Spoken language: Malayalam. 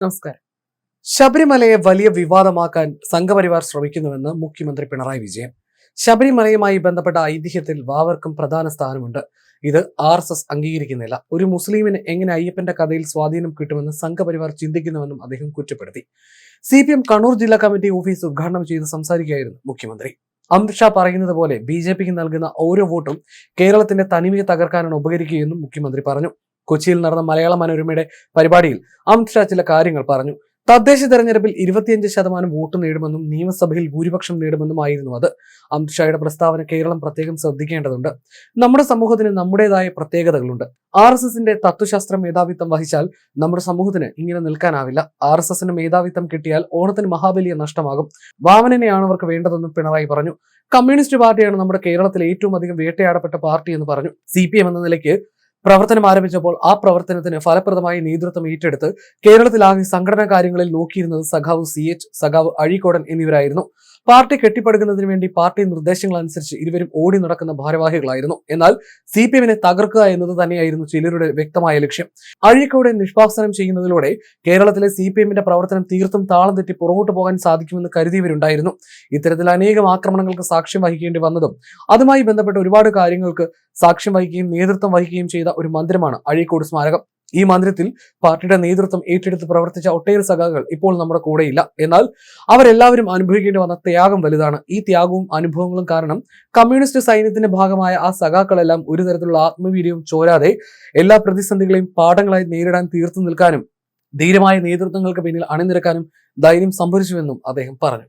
നമസ്കാരം. ശബരിമലയെ വലിയ വിവാദമാക്കാൻ സംഘപരിവാർ ശ്രമിക്കുന്നുവെന്ന് മുഖ്യമന്ത്രി പിണറായി വിജയൻ. ശബരിമലയുമായി ബന്ധപ്പെട്ട ഐതിഹ്യത്തിൽ വാവർക്കും പ്രധാന സ്ഥാനമുണ്ട്. ഇത് ആർ എസ് എസ് അംഗീകരിക്കുന്നില്ല. ഒരു മുസ്ലിമിന് എങ്ങനെ അയ്യപ്പന്റെ കഥയിൽ സ്വാധീനം കിട്ടുമെന്ന് സംഘപരിവാർ ചിന്തിക്കുന്നുവെന്നും അദ്ദേഹം കുറ്റപ്പെടുത്തി. സി പി എം കണ്ണൂർ ജില്ലാ കമ്മിറ്റി ഓഫീസ് ഉദ്ഘാടനം ചെയ്ത് സംസാരിക്കുകയായിരുന്നു മുഖ്യമന്ത്രി. അമിത്ഷാ പറയുന്നത് പോലെ ബി ജെ പിക്ക് നൽകുന്ന ഓരോ വോട്ടും കേരളത്തിന്റെ തനിമയെ തകർക്കാനാണ് ഉപകരിക്കുകയെന്നും മുഖ്യമന്ത്രി പറഞ്ഞു. കൊച്ചിയിൽ നടന്ന മലയാള മനോരമയുടെ പരിപാടിയിൽ അമിത് ഷാ ചില കാര്യങ്ങൾ പറഞ്ഞു. തദ്ദേശ തെരഞ്ഞെടുപ്പിൽ ഇരുപത്തിയഞ്ച് ശതമാനം വോട്ട് നേടുമെന്നും നിയമസഭയിൽ ഭൂരിപക്ഷം നേടുമെന്നുമായിരുന്നു അത്. അമിത്ഷായുടെ പ്രസ്താവന കേരളം പ്രത്യേകം ശ്രദ്ധിക്കേണ്ടതുണ്ട്. നമ്മുടെ സമൂഹത്തിന് നമ്മുടേതായ പ്രത്യേകതകളുണ്ട്. ആർ എസ് എസിന്റെ തത്വശാസ്ത്ര മേധാവിത്വം വഹിച്ചാൽ നമ്മുടെ സമൂഹത്തിന് ഇങ്ങനെ നിൽക്കാനാവില്ല. ആർ എസ് എസിന് മേധാവിത്വം കിട്ടിയാൽ ഓണത്തിന് മഹാബലിയെ നഷ്ടമാകും. വാമനനെയാണ് അവർക്ക് വേണ്ടതെന്നും പിണറായി പറഞ്ഞു. കമ്മ്യൂണിസ്റ്റ് പാർട്ടിയാണ് നമ്മുടെ കേരളത്തിലെ ഏറ്റവും അധികം വേട്ടയാടപ്പെട്ട പാർട്ടി എന്ന് പറഞ്ഞു. സി എന്ന നിലയ്ക്ക് പ്രവർത്തനം ആരംഭിച്ചപ്പോൾ ആ പ്രവർത്തനത്തിന് ഫലപ്രദമായി നേതൃത്വം ഏറ്റെടുത്ത് കേരളത്തിലാകെ സംഘടനാ കാര്യങ്ങളിൽ നോക്കിയിരുന്നത് സഖാവ് സി എച്ച് സഖാവ് അഴീക്കോടൻ എന്നിവരായിരുന്നു. പാർട്ടി കെട്ടിപ്പടുക്കുന്നതിന് വേണ്ടി പാർട്ടി നിർദ്ദേശങ്ങൾ അനുസരിച്ച് ഇരുവരും ഓടി നടക്കുന്ന ഭാരവാഹികളായിരുന്നു. എന്നാൽ സി പി എമ്മിനെ തകർക്കുക എന്നത് തന്നെയായിരുന്നു ചിലരുടെ വ്യക്തമായ ലക്ഷ്യം. അഴീക്കോടെ നിഷ്പാസനം ചെയ്യുന്നതിലൂടെ കേരളത്തിലെ സി പി എമ്മിന്റെ പ്രവർത്തനം തീർത്തും താളം തെറ്റി പുറകോട്ട് പോകാൻ സാധിക്കുമെന്ന് കരുതിയവരുണ്ടായിരുന്നു. ഇത്തരത്തിൽ അനേകം ആക്രമണങ്ങൾക്ക് സാക്ഷ്യം വഹിക്കേണ്ടി വന്നതും അതുമായി ബന്ധപ്പെട്ട ഒരുപാട് കാര്യങ്ങൾക്ക് സാക്ഷ്യം വഹിക്കുകയും നേതൃത്വം വഹിക്കുകയും ചെയ്ത ഒരു മന്ദിരമാണ് അഴീക്കോട് സ്മാരകം. ഈ മന്ദിരത്തിൽ പാർട്ടിയുടെ നേതൃത്വം ഏറ്റെടുത്ത് പ്രവർത്തിച്ച ഒട്ടേറെ സഖാക്കൾ ഇപ്പോൾ നമ്മുടെ കൂടെയില്ല. എന്നാൽ അവരെല്ലാവരും അനുഭവിക്കേണ്ടി വന്ന ത്യാഗം വലുതാണ്. ഈ ത്യാഗവും അനുഭവങ്ങളും കാരണം കമ്മ്യൂണിസ്റ്റ് സൈന്യത്തിന്റെ ഭാഗമായ ആ സഖാക്കളെല്ലാം ഒരു തരത്തിലുള്ള ആത്മവീര്യവും ചോരാതെ എല്ലാ പ്രതിസന്ധികളെയും പാഠങ്ങളായി നേരിടാൻ തീർത്തു നിൽക്കാനും ധീരമായ നേതൃത്വങ്ങൾക്ക് പിന്നിൽ അണിനിരക്കാനും ധൈര്യം സംഭരിച്ചുവെന്നും അദ്ദേഹം പറഞ്ഞു.